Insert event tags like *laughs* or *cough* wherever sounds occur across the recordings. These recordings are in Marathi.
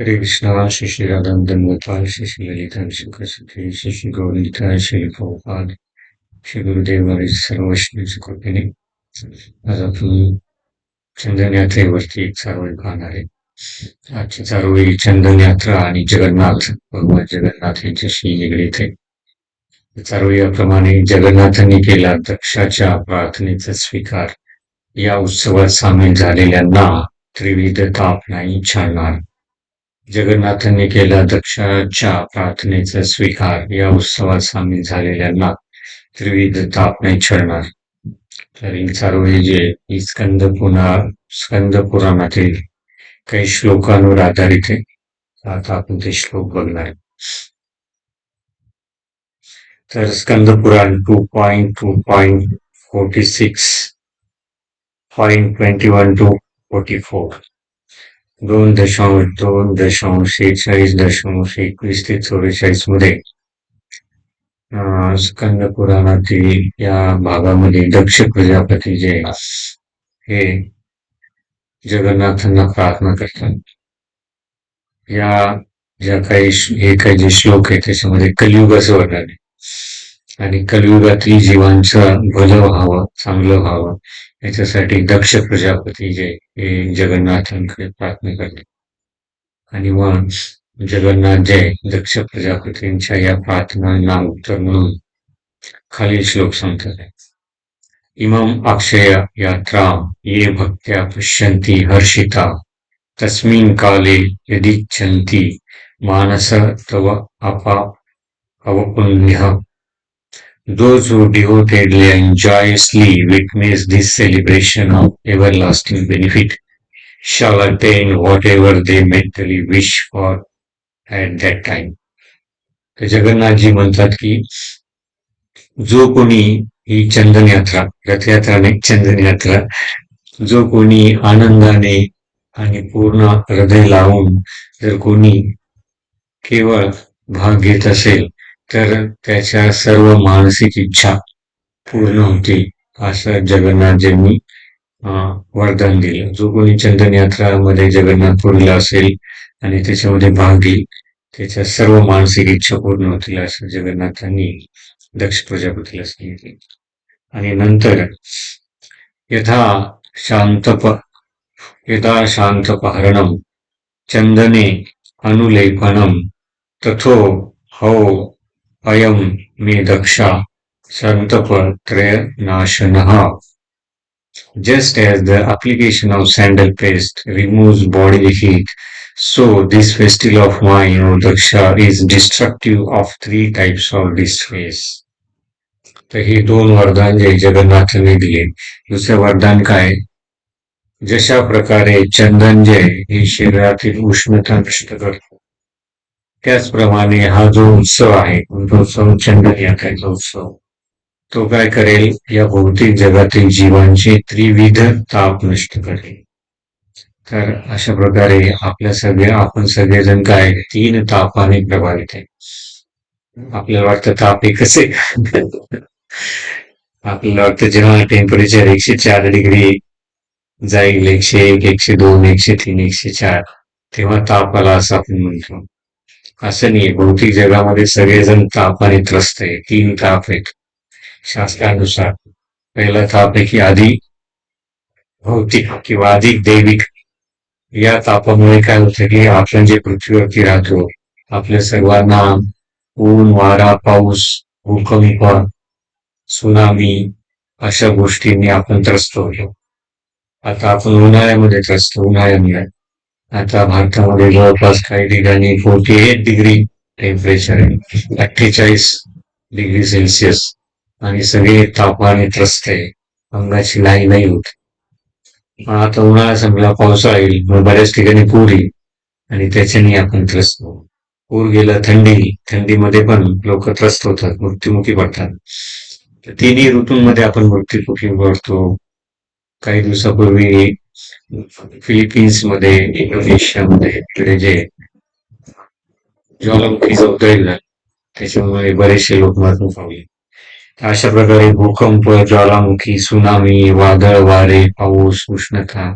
हरे कृष्णा श्री श्री राधानंदन गोपाल श्री श्री ललिता शंकर श्री श्री श्री गौरलिता श्री गोपाल श्री गुरुदेव महाराज सर्व वैष्णवच्या कृपेने आज आपण चंदन यात्रेवरती एक चारोळी पाहणार आहे. आजची चारोळी चंदन यात्रा आणि जगन्नाथ भगवान जगन्नाथ यांच्याशी निगडीत आहे चारोळीप्रमाणे जगन्नाथांनी केला दक्षाच्या प्रार्थनेचा स्वीकार या उत्सवात सामील झालेल्यांना त्रिविध ताप नाही छाडणार जगन्नाथांनी केला दक्षाच्या प्रार्थनेचा स्वीकार. या उत्सवात सामील झालेल्यांना त्रिविध ताप नाही छळणार. तर ही जे स्कंद पुन्हा स्कंद पुराणातील काही श्लोकांवर आधारित आहे. आता आपण ते श्लोक बघणार तर Skanda Purana two point two point forty six point twenty one two forty four दोन दशांश दोन दशांश शेहेचाळीस दशांश एकवीस ते चौवेचाळीसमध्ये स्कंद पुराणातील या भागामध्ये दक्ष प्रजापती जे हे जगन्नाथांना प्रार्थना करतात. या ज्या काही हे काही जे श्लोक आहे त्याच्यामध्ये कलियुगाचं वर्णन आहे. आणि कलियुगातील जीवांचं भलं व्हावं चांगलं व्हावं याच्यासाठी दक्ष प्रजापती जे हे जगन्नाथांकडे प्रार्थना करते आणि मग जगन्नाथ जय दक्ष प्रजापतींच्या या प्रार्थनांना उत्तर म्हणून खालील श्लोक सांगतात. इमम अक्षय यात्रा ये भक्त्या पश्यन्ति हर्षिता तस्मिन् काले यदिच्छन्ति मानस तव अपा अवपुण्यः। Those who devotedly and joyously witness this celebration of everlasting benefit shall attain whatever they mentally wish for at that time. तर जगन्नाथजी म्हणतात की जो कोणी ही चंदन यात्रा रथयात्रा नाही चंदन यात्रा जो कोणी आनंदाने आणि पूर्ण हृदय लावून जर कोणी केवळ भाग घेत असेल तर त्याच्या सर्व मानसिक इच्छा पूर्ण होती असं जगन्नाथजींनी वरदान दिलं. जो कोणी चंदन यात्रामध्ये जगन्नाथपुरीला असेल आणि त्याच्यामध्ये भाग घेईल त्याच्या सर्व मानसिक इच्छा पूर्ण होतील असं जगन्नाथांनी दक्ष प्रजापतीला सांगितले. आणि नंतर यथा शांतप यथा शांतपहरणम चंदने अनुलेपनम तथो हो अयम मी दक्षा संतपत्रयनाशनः। Just as the application of sandal paste removes body heat so this festival of mine Daksha is destructive of three types of this face तर हे दोन वरदान जे जगन्नाथाने दिले. दुसरे वरदान काय? जशा प्रकारे चंदन जय हे शरीरातील उष्णता नष्ट करतो. त्याचप्रमाणे हा जो उत्सव आहे तो उत्सव चंदन यात्रेचा उत्सव तो काय करेल? या भौतिक जगातील जीवांचे त्रिविध ताप नष्ट करेल. तर अशा प्रकारे आपल्या सगळ्या आपण सगळेजण काय? तीन तापाने प्रभावित आहे. आपल्याला वाटतं ताप एकच आहे आपल्याला वाटतं जेव्हा टेम्परेचर एकशे चार डिग्री जाईल एकशे एक एकशे दोन एकशे तीन एकशे चार तेव्हा ताप आला असं आपण म्हणतो. असं नाही भौतिक जगामध्ये सगळेजण तापाने त्रस्त आहे तीन ताप आहेत. शास्त्रानुसार पहिला ताप आहे की आधी भौतिक किंवा अधिक दैविक. या तापामुळे काय होतं की आपण जे पृथ्वीवरती राहतो आपल्या सर्वांना ऊन वारा पाऊस भूकंप सुनामी अशा गोष्टींनी आपण त्रस्त होतो. आता आपण उन्हाळ्यामध्ये त्रस्त उन्हाळ्यामुळे आता भारतामध्ये जवळपास काही ठिकाणी फोर्टी एट डिग्री टेम्परेचर आहे. अठ्ठेचाळीस डिग्री सेल्सिअस आणि सगळे तापमाने त्रस्त आहे. अंगाची लाई नाही होत. पण आता उन्हाळा संपला पावसाळा येईल. मग बऱ्याच ठिकाणी पूर येईल. आणि त्याच्याने आपण त्रस्त होऊ. पूर गेला थंडी. थंडीमध्ये पण लोक त्रस्त होतात. मृत्युमुखी पडतात. तर तिन्ही ऋतूंमध्ये आपण मृत्युमुखी पडतो. काही दिवसापूर्वी फिलिपिन्समध्ये इंडोनेशियामध्ये इकडे जे ज्वालामुखीचा उद्रेक झाला त्याच्यामुळे बरेचसे लोक मरण पावले अशा प्रकारे भूकंप ज्वालामुखी सुनामी वादळ वारे पाऊस उष्णता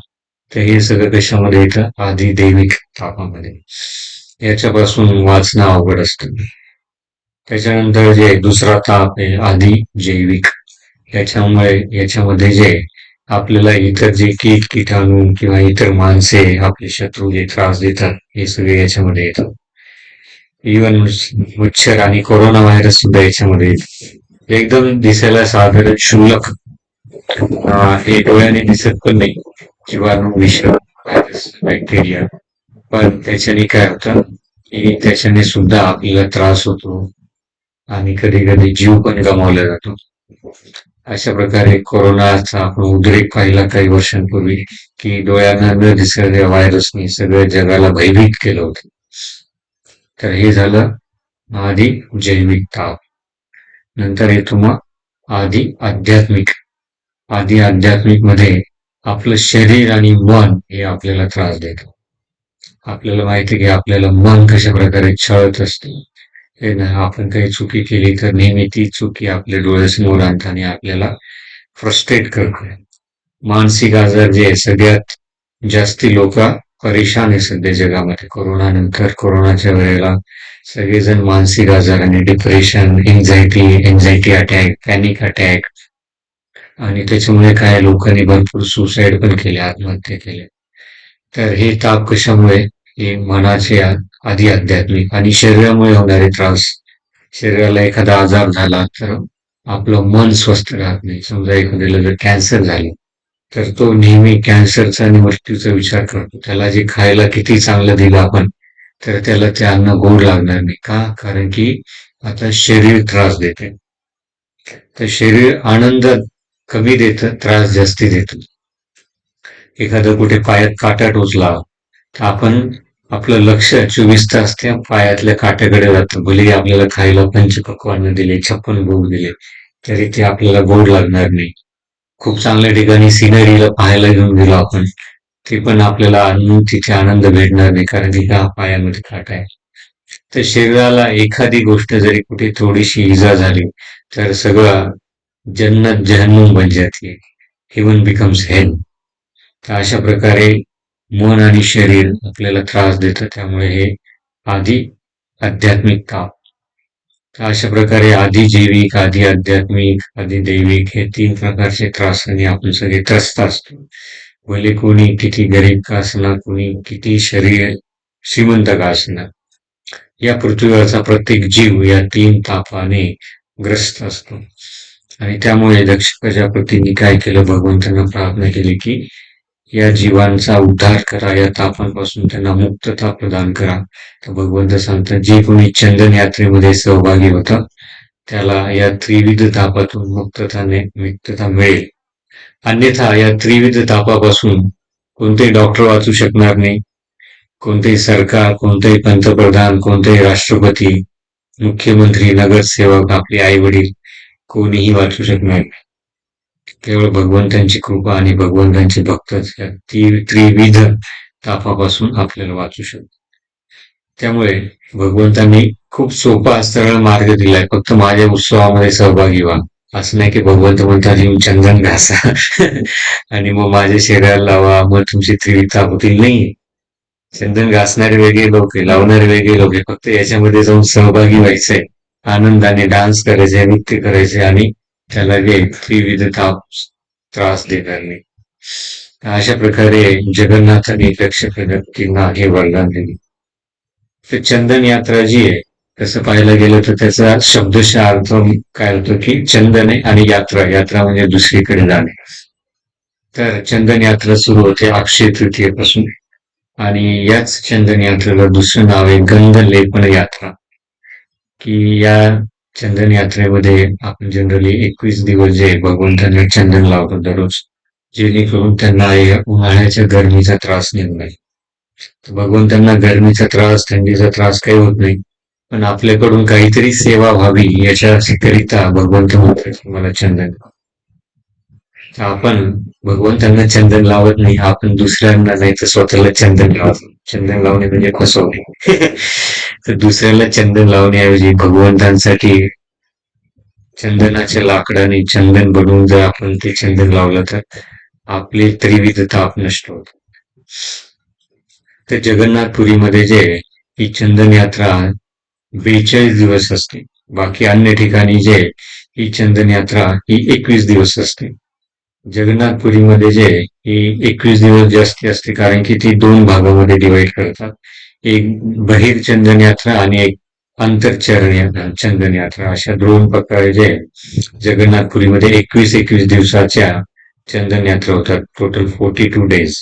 तर हे सगळं कशामध्ये येतं आधी दैविक तापामध्ये याच्यापासून वाचणं अवघड असतं. त्याच्यानंतर जे दुसरा ताप आहे आधी जैविक याच्यामुळे याच्यामध्ये जे आपल्याला इतर जे कीट किटाणू किंवा इतर माणसे आपले शत्रू जे त्रास देतात हे सगळे याच्यामध्ये येतात. इवन मच्छर आणि कोरोना व्हायरस सुद्धा याच्यामध्ये येतात. एकदम दिसायला साधारण क्षुल्लक हे डोळ्याने दिसत पण नाही. जीवाणू विष व्हायरस बॅक्टेरिया पण त्याच्याने काय होतं की त्याच्याने सुद्धा आपल्याला त्रास होतो आणि कधी कधी जीव पण गमावला जातो. अशा प्रकारे कोरोनाचा आपण उद्रेक पाहिला काही वर्षांपूर्वी की डोळ्यांना न दिसणाऱ्या व्हायरसने सगळ्या जगाला भयभीत केलं होतं. तर हे झालं आधी जैविक ताप. नंतर येतो मग आधी आध्यात्मिक. आधी आध्यात्मिकमध्ये आपलं शरीर आणि मन हे आपल्याला त्रास देतो. आपल्याला माहिती की आपल्याला मन कशा प्रकारे छळत असते. हे ना आपण काही चुकी केली तर नेहमी ती चुकी आपल्या डोळ्यासमोर आणताना आपल्याला फ्रस्ट्रेट करते. मानसिक आजार जे आहे सगळ्यात जास्ती लोक परेशान आहे सध्या जगामध्ये. कोरोना नंतर कोरोनाच्या वेळेला सगळेजण मानसिक आजार आणि depression anxiety anxiety attack panic attack आणि त्याच्यामुळे काय लोकांनी भरपूर सुसाईड पण केले आत्महत्या केले. तर हे ताप कशामुळे हे मनाचे आधी आध्यात्मिक आणि शरीरामुळे होणारे त्रास. शरीराला एखादा आजार झाला तर आपलं मन स्वस्थ राहत नाही. समजा एखाद्याला जर कॅन्सर झालं तर तो नेहमी कॅन्सरचा आणि मृत्यूचा विचार करतो. त्याला जे खायला किती चांगलं दिलं आपण तर त्याला ते अन्न गोड लागणार नाही. का? कारण की आता शरीर त्रास देते. तर शरीर आनंद कमी देत त्रास जास्ती देतो. एखादं कुठे पायात काटा टोचला तर आपण आपलं लक्ष चोवीस तास त्या पायातल्या काट्याकडे जातं. भलेही आपल्याला खायला पंचपक्वान्न दिले छप्पन भोग दिले तरी ते आपल्याला गोड लागणार नाही. खूप चांगल्या ठिकाणी सिनरीला पाहायला घेऊन गेलो आपण. ते पण आपल्याला अन्न तिथे आनंद भेटणार नाही कारण की हा पायामध्ये काटा आहे. तर शरीराला एखादी गोष्ट जरी कुठे थोडीशी इजा झाली तर सगळं जन्नत जहन्नम बन जाते हिवन बिकम्स हेल तर अशा प्रकारे मन आणि शरीर आपल्याला त्रास देतं त्यामुळे हे आधी आध्यात्मिक ताप तर अशा प्रकारे आधी जैविक आधी आध्यात्मिक आधी दैविक हे तीन प्रकारचे त्रासाने आपण सगळे त्रस्त असतो. भले कोणी किती गरीब का असणार कोणी किती शरीर श्रीमंत का असणार या पृथ्वीवरचा प्रत्येक जीव या तीन तापाने ग्रस्त असतो. आणि त्यामुळे दक्ष प्रजापतींनी काय केलं भगवंतांना प्रार्थना केली की या जीवांचा उद्धार करा या तापांपासून त्यांना मुक्तता प्रदान करा. तर भगवंत सांगतात जे कोणी चंदन यात्रेमध्ये सहभागी होतं त्याला या त्रिविध तापातून मुक्तताने मुक्तता मिळेल. अन्यथा या त्रिविध तापापासून कोणतेही डॉक्टर वाचू शकणार नाही. कोणतेही सरकार कोणतेही पंतप्रधान कोणतेही राष्ट्रपती मुख्यमंत्री नगरसेवक आपले आई वडील कोणीही वाचू शकणार नाही. केवळ भगवंतांची कृपा आणि भगवंतांचे भक्तच या ती त्रिविध तापापासून आपल्याला वाचू शकतो. त्यामुळे भगवंतांनी खूप सोपा सरळ मार्ग दिलाय. फक्त माझ्या उत्सवामध्ये सहभागी व्हा. असं नाही की भगवंत म्हणतात येऊन चंदन घासा. *laughs* आणि मग माझ्या शरीराला लावा. मग तुमची त्रिविध ताप होतील. नाही. चंदन घासणारे वेगळे लोक आहे. लावणारे वेगळे लोक आहे. फक्त याच्यामध्ये जाऊन सहभागी व्हायचंय. आनंदाने डान्स करायचे नृत्य करायचे आणि त्याला जे त्रास देणार. नाही अशा प्रकारे जगन्नाथाने लक्ष प्रगतींना हे वरदान दिले तर चंदन यात्रा जी आहे तसं पाहायला गेलं तर त्याचा शब्दशः अर्थ काय होतो की चंदन आणि यात्रा यात्रा म्हणजे दुसरीकडे जाणे. तर चंदन यात्रा सुरू होते अक्षय तृतीयेपासून. आणि याच चंदन यात्रेला दुसरं नाव आहे गंध लेपन यात्रा की या चंदन यात्रेमध्ये आपण जनरली एकवीस दिवस जे भगवंतांना चंदन लावतो दररोज जेणेकरून त्यांना उन्हाळ्याच्या गरमीचा त्रास निघू नाही तर भगवंतांना गरमीचा त्रास थंडीचा त्रास काही होत नाही पण आपल्याकडून काहीतरी सेवा व्हावी याच्याकरिता भगवंत म्हणतात मला चंदन लाव. आपण भगवंतांना चंदन लावत नाही आपण दुसऱ्यांना नाही तर स्वतःला चंदन लावतो. चंदन लावणे म्हणजे फसवणे. *laughs* तर दुसऱ्याला चंदन लावण्याऐवजी भगवंतांसाठी चंदनाच्या लाकडाने चंदन बनवून जर आपण ते चंदन लावलं तर आपली त्रिविधता नष्ट होत. तर जगन्नाथपुरीमध्ये जे ही चंदन यात्रा बेचाळीस दिवस असते. बाकी अन्य ठिकाणी जे ही चंदन यात्रा ही एकवीस दिवस असते. जगन्नाथपुरीमध्ये जे ही एकवीस दिवस जास्ती असते कारण की ती दोन भागामध्ये डिवाइड करतात. एक बहिर चंदन यात्रा आणि एक अंतरचरण यात्रा चंदन यात्रा अशा दोन प्रकारे जे जगन्नाथपुरीमध्ये एकवीस एकवीस दिवसाच्या चंदन यात्रा होतात. टोटल फोर्टी टू डेज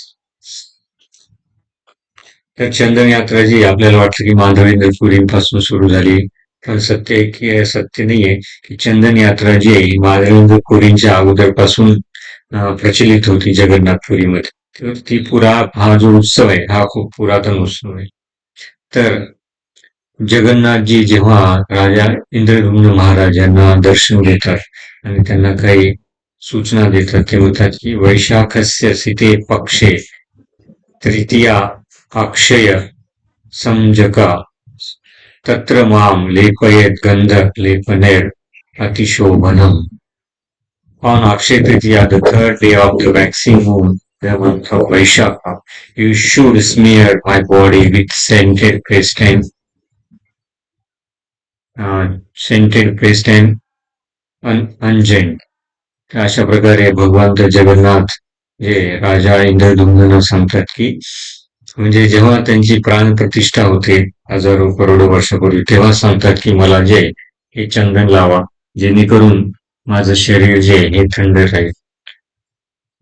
तर चंदन यात्रा जी आपल्याला वाटतं की माधवेंद्रपुरीपासून सुरू झाली. पण सत्य की सत्य नाहीये की चंदन यात्रा जी आहे माधवेंद्र पुरींच्या अगोदरपासून प्रचलित होती जगन्नाथपुरीमध्ये तर ती पुरा हा जो उत्सव आहे हा खूप पुरातन उत्सव आहे. तर जगन्नाथजी जेव्हा राजा इंद्रद्युम्न महाराजांना दर्शन देतात आणि त्यांना काही सूचना देतात ते म्हणतात की वैशाखस्य सिते पक्षे तृतीया अक्षय समजका तत्र माम लेपयेत गंध लेपनेर अतिशोभनम। On Akshay Tritiya, the third day of the waxing moon, the month of Vaishakha, you should smear my body with scented paste uh, scented paste and un- अशा प्रकारे भगवंत जगन्नाथ जे राजा इंद्रदुम्न सांगतात की म्हणजे जेव्हा त्यांची प्राण प्रतिष्ठा होते हजारो करोडो वर्षापूर्वी तेव्हा सांगतात की मला जे हे चंदन लावा जेणेकरून माझं शरीर जे हे थंड राहील.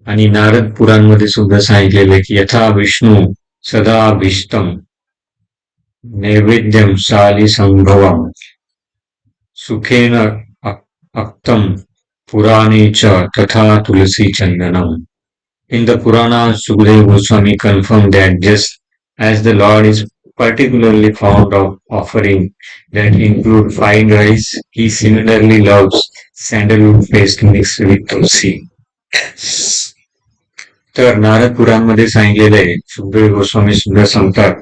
आणि नारद पुराणमध्ये सुद्धा आहे की यथा विष्णू सदा भीष्टम नैवेद्यम शाली संभवम सुखेन अक- अक्तम पुराणे च तथा तुलसी Chandanam In the Purana, Sukadeva Goswami confirmed that just as the Lord is particularly fond of offering that include fine rice, he similarly loves sandalwood paste mixed with tulsi. तर नारद पुराणमध्ये सांगितलेलं आहे सुखदेव गोस्वामी सुद्धा सांगतात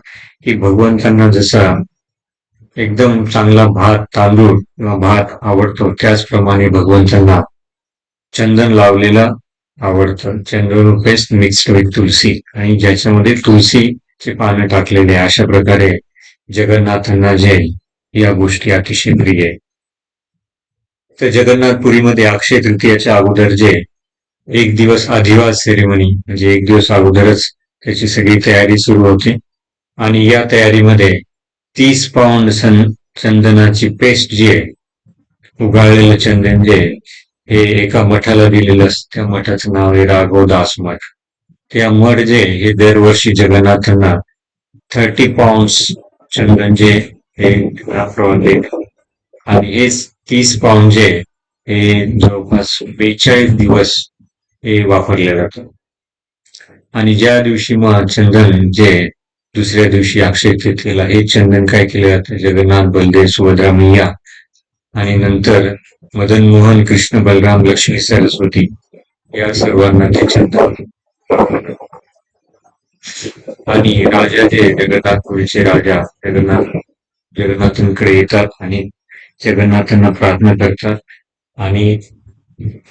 की भगवंतांना जसा एकदम चांगला भात तांदूळ किंवा भात आवडतो त्याचप्रमाणे भगवंतांना चंदन लावलेलं आवडतं chandan paste mixed with tulsi आणि ज्याच्यामध्ये चे पाने टाकलेले अशा प्रकारे जगन्नाथांना जे या गोष्टी अतिशय प्रिय आहे. तर जगन्नाथपुरीमध्ये अक्षय तृतीयाच्या अगोदर जे एक दिवस अधिवास सेरेमनी म्हणजे एक दिवस अगोदरच त्याची सगळी तयारी सुरू होते. आणि या तयारीमध्ये तीस पाऊंड सन चंदनाची पेस्ट जी आहे उगाळलेलं चंदन जे हे एका मठाला दिलेलं असतं. त्या मठाचं नाव आहे राघवदास मठ ते मठ हे दरवर्षी जगन्नाथांना थर्टी पाऊंड चंदन जे हे त्याप्रमाणे देतात. आणि हे तीस पाऊंड जे हे जवळपास बेचाळीस दिवस हे वापरले जातात आणि ज्या दिवशी मग चंदन जे दुसऱ्या दिवशी अक्षय तृतीयेला हे चंदन काय केले जातं जगन्नाथ बलदेव सुभद्रा मैया आणि नंतर मदन मोहन कृष्ण बलराम लक्ष्मी सरस्वती या सर्वांना ते चंदन आणि राजा जे जगन्नाथपुरीचे राजा जगन्नाथ जगन्नाथांकडे येतात आणि जगन्नाथांना प्रार्थना करतात. आणि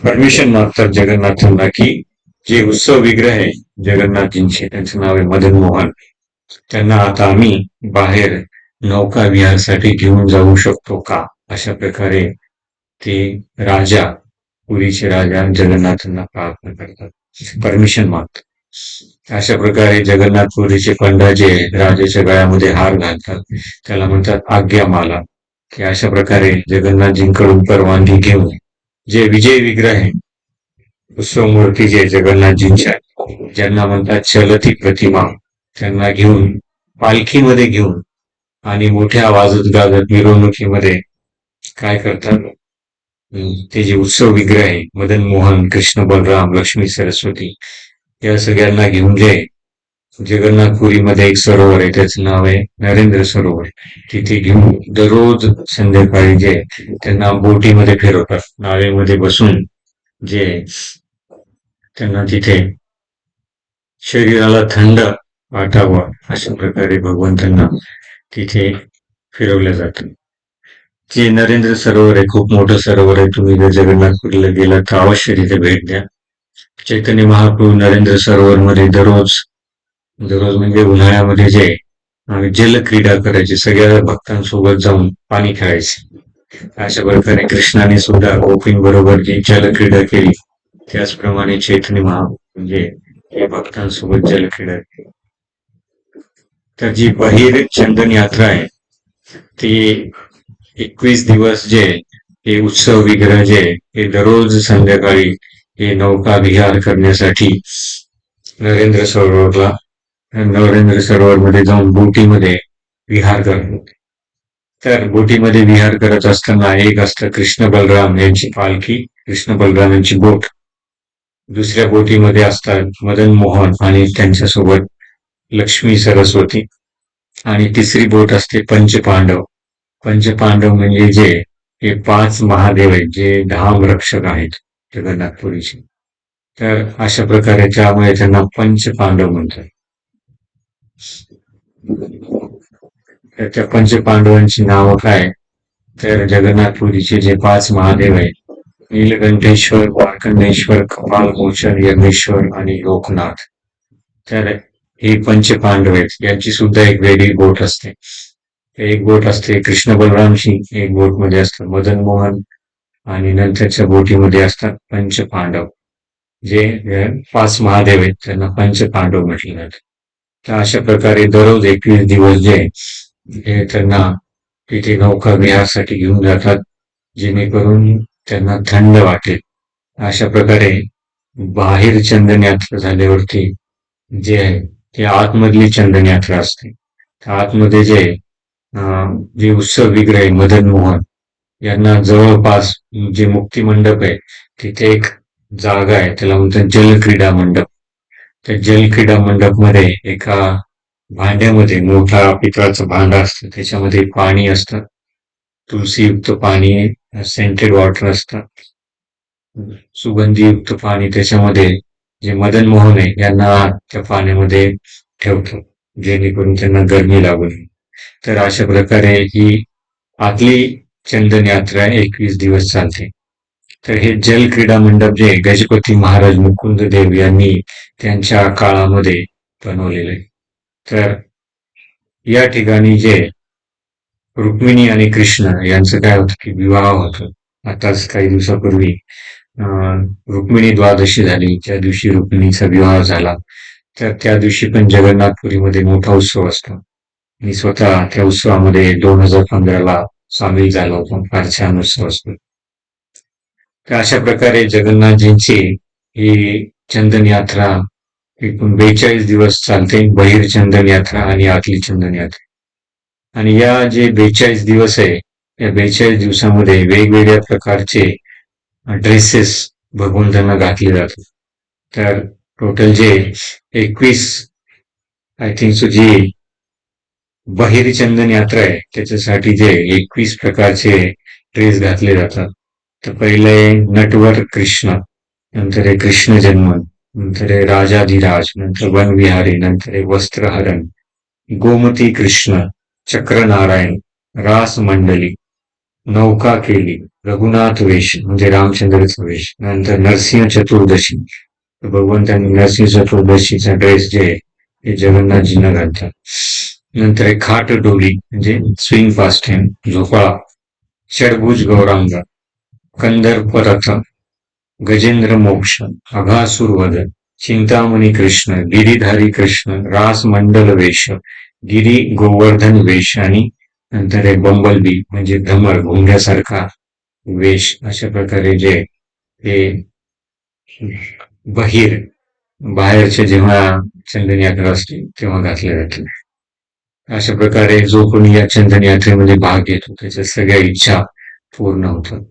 परमिशन मागतात जगन्नाथांना की जे उत्सव विग्रह आहे जगन्नाथजींचे त्यांचं नाव आहे मदन मोहन त्यांना आता आम्ही बाहेर नौका विहारसाठी घेऊन जाऊ शकतो का? अशा प्रकारे ते राजा पुरीचे राजा जगन्नाथांना प्रार्थना करतात. परमिशन मागतात अशा प्रकारे जगन्नाथपुरीचे पंडा जे राजाच्या गळ्यामध्ये हार घालतात. त्याला म्हणतात आज्ञा माला की अशा प्रकारे जगन्नाथजींकडून परवानगी घेऊन जे विजय विग्रह आहे उत्सव मूर्ती जे जगन्नाथजींच्या ज्यांना म्हणतात चलती प्रतिमा त्यांना घेऊन पालखीमध्ये घेऊन आणि मोठ्या वाजत गाजत मिरवणुकीमध्ये काय करतात? ते जे उत्सव विग्रह आहे मदन मोहन कृष्ण बलराम लक्ष्मी सरस्वती या सगळ्यांना घेऊन जे जगन्नाथपुरीमध्ये एक सरोवर आहे त्याचं नाव आहे नरेंद्र सरोवर. तिथे घेऊन दररोज संध्याकाळी जे त्यांना बोटीमध्ये फिरवतात नावेमध्ये बसून जे त्यांना तिथे शरीराला थंड वाटावं अशा प्रकारे भगवंतांना तिथे फिरवलं जातं जे नरेंद्र सरोवर आहे खूप मोठं सरोवर आहे. तुम्ही जर जगन्नाथपुरीला गेला तर अवश्य तिथे भेट द्या. चैतन्य महाप्रभू नरेंद्र सरोवर मध्ये दररोज दररोज म्हणजे उन्हाळ्यामध्ये जे जल क्रीडा करायची सगळ्या भक्तांसोबत जाऊन पाणी खेळायचे. अशा प्रकारे कृष्णाने सुद्धा गोपींबरोबर जी जलक्रीडा केली त्याचप्रमाणे चैतन्य महा म्हणजे हे भक्तांसोबत जलक्रीडा केली. तर जी बहिर चंदन यात्रा आहे ती एकवीस दिवस जे हे उत्सव विग्रह जे हे दररोज संध्याकाळी हे नौका विहार करण्यासाठी नरेंद्र सरोवरला नरेंद्र सरोवरमध्ये जाऊन बोटीमध्ये विहार करतात तर बोटीमध्ये विहार करत असताना एक असतं कृष्ण बलराम यांची पालखी कृष्ण बलराम यांची बोट. दुसऱ्या बोटीमध्ये असतात मदन मोहन आणि त्यांच्यासोबत लक्ष्मी सरस्वती. आणि तिसरी बोट असते पंचपांडव. पंचपांडव म्हणजे जे हे पाच महादेव आहेत जे धाम रक्षक आहेत जगन्नाथपुरीचे तर अशा प्रकारे त्यामुळे त्यांना पंचपांडव म्हणतात. तर त्या पंचपांडवांची नावं काय? तर जगन्नाथपुरीचे जे पाच महादेव आहेत नीलकंठेश्वर मार्कंडेश्वर कपालमोचन यज्ञेश्वर आणि लोकनाथ. तर हे पंचपांडव आहेत यांची सुद्धा एक वेगळी बोट असते. एक बोट असते कृष्ण बलरामची एक बोटमध्ये असतं मदन मोहन आणि नंतरच्या बोटीमध्ये असतात पंच पांडव. जे पाच महादेव आहेत त्यांना पंच पांडव म्हटले जाते. तर अशा प्रकारे दररोज एकवीस दिवस जे हे त्यांना तिथे नौका विहारसाठी घेऊन जातात जेणेकरून त्यांना थंड वाटेल. अशा प्रकारे बाहेर चंदन यात्रा झाल्यावरती जे आहे ते आतमधली चंदन यात्रा असते आतमध्ये जे जे उत्सव विग्रह आहे मदन मोहन यांना जवळपास जे मुक्ती मंडप आहे तिथे एक जागा आहे त्याला म्हणतात जलक्रीडा मंडप. त्या जलक्रीडा मंडपमध्ये एका भांड्यामध्ये मोठा पितळाचं भांड असतं त्याच्यामध्ये पाणी असतं. तुलसीयुक्त पाणी सेंटेड वॉटर असतं. सुगंधीयुक्त पाणी त्याच्यामध्ये जे मदन मोहन आहे यांना त्या पाण्यामध्ये ठेवतो जेणेकरून त्यांना गरमी लागू नये. तर अशा प्रकारे ही आपली चंदन यात्रा एकवीस दिवस चालते. तर हे जल क्रीडा मंडप जे गजपती महाराज मुकुंद देव यांनी त्यांच्या काळामध्ये बनवलेले तर या ठिकाणी जे रुक्मिणी आणि कृष्ण यांचं काय होतं की विवाह होतो. आताच काही दिवसापूर्वी रुक्मिणी द्वादशी झाली. त्या दिवशी रुक्मिणीचा विवाह झाला तर त्या दिवशी पण जगन्नाथपुरीमध्ये मोठा उत्सव असतो. मी स्वतः त्या उत्सवामध्ये दोन हजार पंधराला सामील झालो होतो. फार छान उत्सव असतो. तर अशा प्रकारे जगन्नाथजींची ही चंदन यात्रा एकूण बेचाळीस दिवस चालते. बहिर चंदन यात्रा आणि आतली चंदन यात्रा. आणि या जे बेचाळीस दिवस आहे या बेचाळीस दिवसामध्ये वेगवेगळ्या प्रकारचे ड्रेसेस भगवंतांना घातले जातात. तर टोटल जे एकवीस आय थिंक सो जी बहिरी चंदन यात्रा आहे. त्याच्यासाठी जे एकवीस प्रकारचे ड्रेस घातले जातात. तर पहिले नटवर कृष्ण नंतर आहे कृष्ण जन्म नंतर आहे राजाधिराज नंतर वनविहारी नंतर आहे वस्त्रहरण गोमती कृष्ण चक्रनारायण रास मंडली नौका केली रघुनाथ वेश म्हणजे रामचंद्रचा वेश नंतर नरसिंह चतुर्दशी. भगवंतांनी नरसिंह चतुर्दशीचा ड्रेस जे आहे हे जगन्नाथजींना घालतात. नंतर खाट डोली म्हणजे स्विंग फास्ट हँड झोपाळा. षडभुज गौरांग कंदर्प रथ गजेंद्र मोक्ष वदन चिंतामणी कृष्ण गिरीधारी कृष्ण रास मंडल वेश गिरी गोवर्धन वेश आणि नंतर बंबल बी म्हणजे धमर घोंग्यासारखा वेश अशा प्रकारे जे हे बहिर बाहेरचे जेव्हा चंदन यात्रा असते तेव्हा घातले जाते. अशा प्रकारे जो कोणी या चंदन यात्रेमध्ये भाग घेतो त्याच्या सगळ्या इच्छा पूर्ण होतात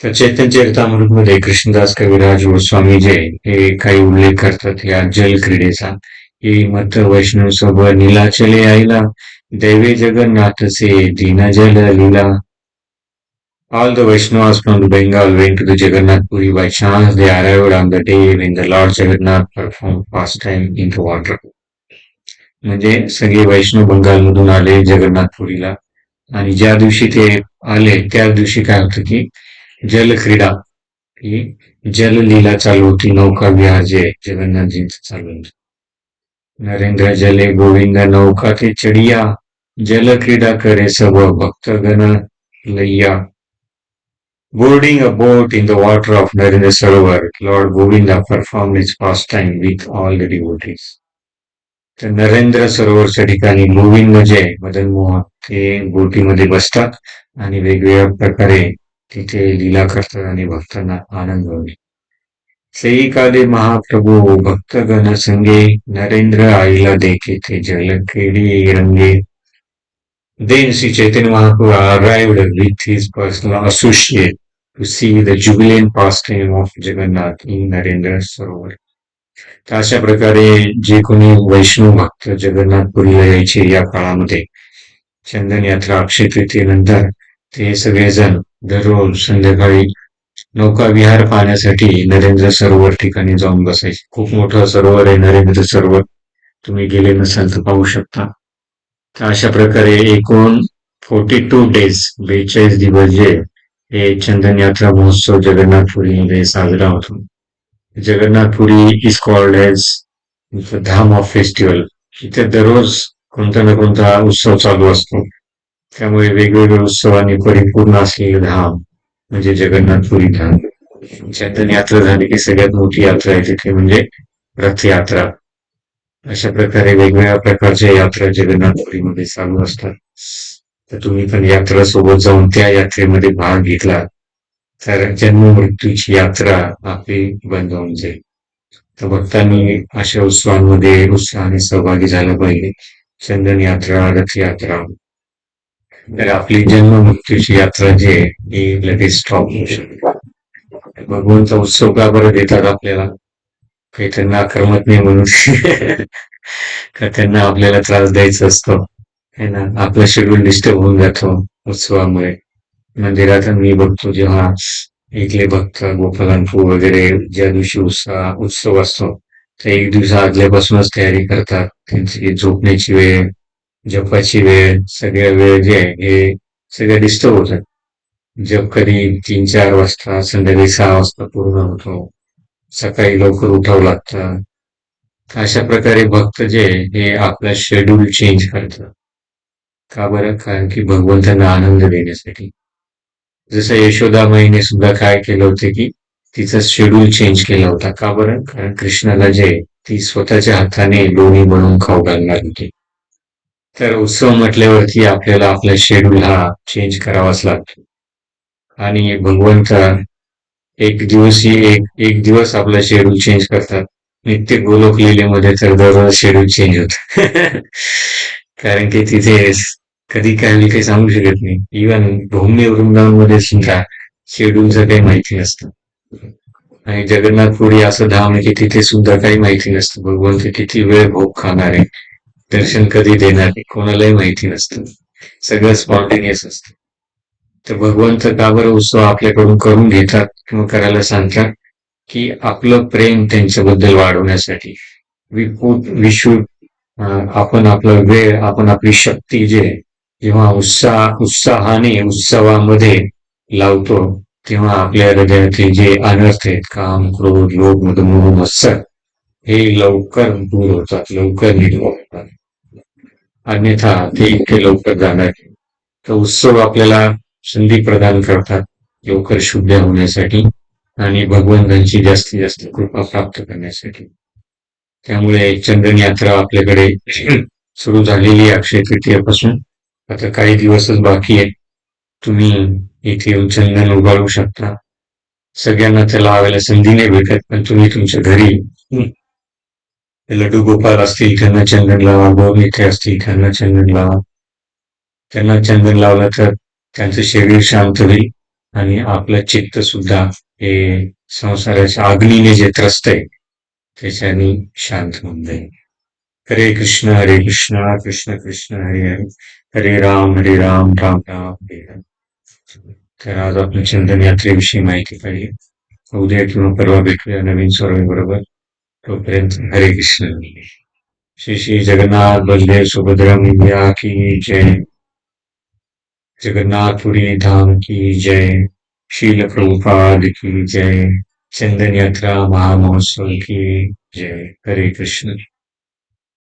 तर चैतन्य चरितामृत मध्ये कृष्णदास कविराज गोस्वामी जे हे काही उल्लेख करतात या जल क्रीडेचा हे मत वैष्णव सब नीलाचले आईला दैवे जगन्नाथचे दीना जल लीला All the Vaishnavas from Bengal went to the Jagannath Puri by chance. They arrived on the day when the Lord Jagannath performed pastime in the water. म्हणजे सगळे वैष्णव बंगालमधून आले जगन्नाथपुरीला आणि ज्या दिवशी ते आले त्या दिवशी काय होतं की जलक्रीडा ही जललीला चालू होती नौका विहार जे जगन्नाथजींच चालू होत. नरेंद्र जले गोविंद नौका ते चढ़िया जल क्रीडा करे सर्व भक्तगण boarding Boarding a boat in the water of Narendra Sarovar, Lord Govinda performed his pastime with all the devotees. तर नरेंद्र सरोवरच्या ठिकाणी गोविंद जय म्हणजे मदन मोहन ते बोटीमध्ये बसतात आणि वेगवेगळ्या प्रकारे तिथे लीला करतात आणि भक्तांना आनंद होईल सई काले महाप्रभू भक्त गण संगे नरेंद्र आईला देखे ते जलकेडी रंगे. देनसी Chaitanya Mahaprabhu arrived with his personal associate to see the jubilant pastime of Jagannath in Narendra Sarovar तर अशा प्रकारे जे कोणी वैष्णव भक्त जगन्नाथपुरीला यायचे या काळामध्ये चंदन यात्रा अक्षय तृतीयेनंतर ते सगळेजण दररोज संध्याकाळी नौका विहार पाहण्यासाठी नरेंद्र सरोवर ठिकाणी जाऊन बसायचे. खूप मोठं सरोवर आहे नरेंद्र सरोवर. तुम्ही गेले नसाल तर पाहू शकता. तर अशा प्रकारे एकूण फोर्टी टू डेज बेचाळीस दिवस जे हे चंदन यात्रा महोत्सव जगन्नाथपुरीमध्ये साजरा होतो. Jagannath Puri is called as dham of festival इथे दररोज कोणता ना कोणता उत्सव चालू असतो. त्यामुळे वेगवेगळ्या उत्सवांनी परिपूर्ण असलेले धाम म्हणजे जगन्नाथपुरी धाम. चंदन यात्रा झाली की सगळ्यात मोठी यात्रा आहे तिथे म्हणजे रथयात्रा. अशा प्रकारे वेगवेगळ्या प्रकारच्या यात्रा जगन्नाथपुरीमध्ये चालू असतात. तर तुम्ही पण यात्रा सोबत जाऊन त्या यात्रेमध्ये भाग घेतला तर जन्म मृत्यूची यात्रा आपली बंद होऊन जाईल. तर भक्तांनी अशा उत्सवांमध्ये उत्साहाने सहभागी झालं पाहिजे. चंदन यात्रा रथयात्रा तर आपली जन्म मृत्यूची यात्रा जी आहे ही लगेच स्टॉप होऊ शकते. भगवंत उत्सव का बरं देतात आपल्याला? काही त्यांना करमत नाही म्हणून. का त्यांना आपल्याला त्रास द्यायचा असतो? है ना? आपला शेड्यूल डिस्टर्ब होऊन जातो उत्सवामुळे. मंदिरात मी बघतो जेव्हा इथले भक्त गोपालनपूर वगैरे ज्या दिवशी उत्साह उत्सव असतो ते एक दिवसा आदल्यापासूनच तयारी करतात. त्यांची झोपण्याची वेळ जपाची वेळ सगळ्या वेळ जे आहे हे सगळ्या डिस्टर्ब होतात. जप कधी तीन चार वाजता संध्याकाळी सहा वाजता पूर्ण होतो. सकाळी लवकर उठावं लागतं. अशा प्रकारे भक्त जे हे आपला शेड्यूल चेंज करतात. का बरं? कारण की भगवंतांना आनंद देण्यासाठी. जसं यशोदा माईने सुद्धा काय केलं होतं की तिचा शेड्यूल चेंज केला होता. का बरं? कारण कृष्णाला जे ती स्वतःच्या हाताने लोणी बनवून खाऊ घालणार होती. तर उत्सव म्हटल्यावरती आपल्याला आपला शेड्यूल हा चेंज करावाच लागतो. आणि भगवंत एक दिवस एक एक दिवस आपला शेड्यूल चेंज करतात. नित्य गोलोक लिहिलेमध्ये तर दररोज शेड्यूल चेंज होत. कारण की तिथे कधी काय मी काही सांगू शकत नाही. इव्हन भूमी वृंदावनमध्ये सुद्धा शेड्यूलचं काही माहिती नसतं. आणि जगन्नाथपुरी असं धाम आहे की तिथे सुद्धा काही माहिती नसतं. भगवंत किती वेळ भोग खाणार आहे. दर्शन कधी देणार आहे? कोणालाही माहिती नसतं. सगळं स्पॉन्टेनियस असतं. तर भगवंत काबर उत्सव आपल्याकडून करून घेतात किंवा करायला सांगतात की आपलं प्रेम त्यांच्याबद्दल वाढवण्यासाठी. वी पुट वी आपण आपला वेळ आपण आपली शक्ती जे जेव्हा उत्साह उत्साहाने उत्सवामध्ये लावतो तेव्हा आपल्या हृदयातले जे अनर्थ आहेत काम क्रोध लोभ मधमोह मत्सर हे लवकर दूर होतात लवकर निर्माण होतात अन्यथा ते इतके लवकर जाणार तर उत्सव आपल्याला संधी प्रदान करतात लवकर शुद्ध होण्यासाठी आणि भगवंतांची जास्तीत जास्त कृपा प्राप्त करण्यासाठी. त्यामुळे चंदन यात्रा आपल्याकडे सुरू झालेली अक्षय तृतीयापासून आता काही दिवसच बाकी आहेत. तुम्ही इथे येऊन चंदन उभारू शकता. सगळ्यांना त्याला लावायला संधी नाही भेटत पण तुम्ही तुमच्या घरी लड्डू गोपाल असतील त्यांना चंदन लावा गोमित्रे असतील त्यांना चंदन लावा. त्यांना चंदन लावलं तर त्यांचं शरीर शांत होईल आणि आपलं चित्त सुद्धा हे संसाराच्या अग्नीने जे त्रस्त आहे त्याच्याने शांत होऊन जाईल. हरे कृष्ण हरे कृष्ण कृष्ण कृष्ण हरे हरे. हरे राम हरे राम राम राम हरे राम. तर आज आपण चंदन यात्रेविषयी माहिती काढली उद्या किंवा परवा भेटूया नवीन स्वामी बरोबर. तोपर्यंत हरे कृष्ण. श्री श्री जगन्नाथ बलदेव सुभद्रा मैया की जय. जगन्नाथपुरी धाम की जय. शील प्रभुपाद की जय. चंदन यात्रा महामहोत्सव की जय. हरे कृष्ण.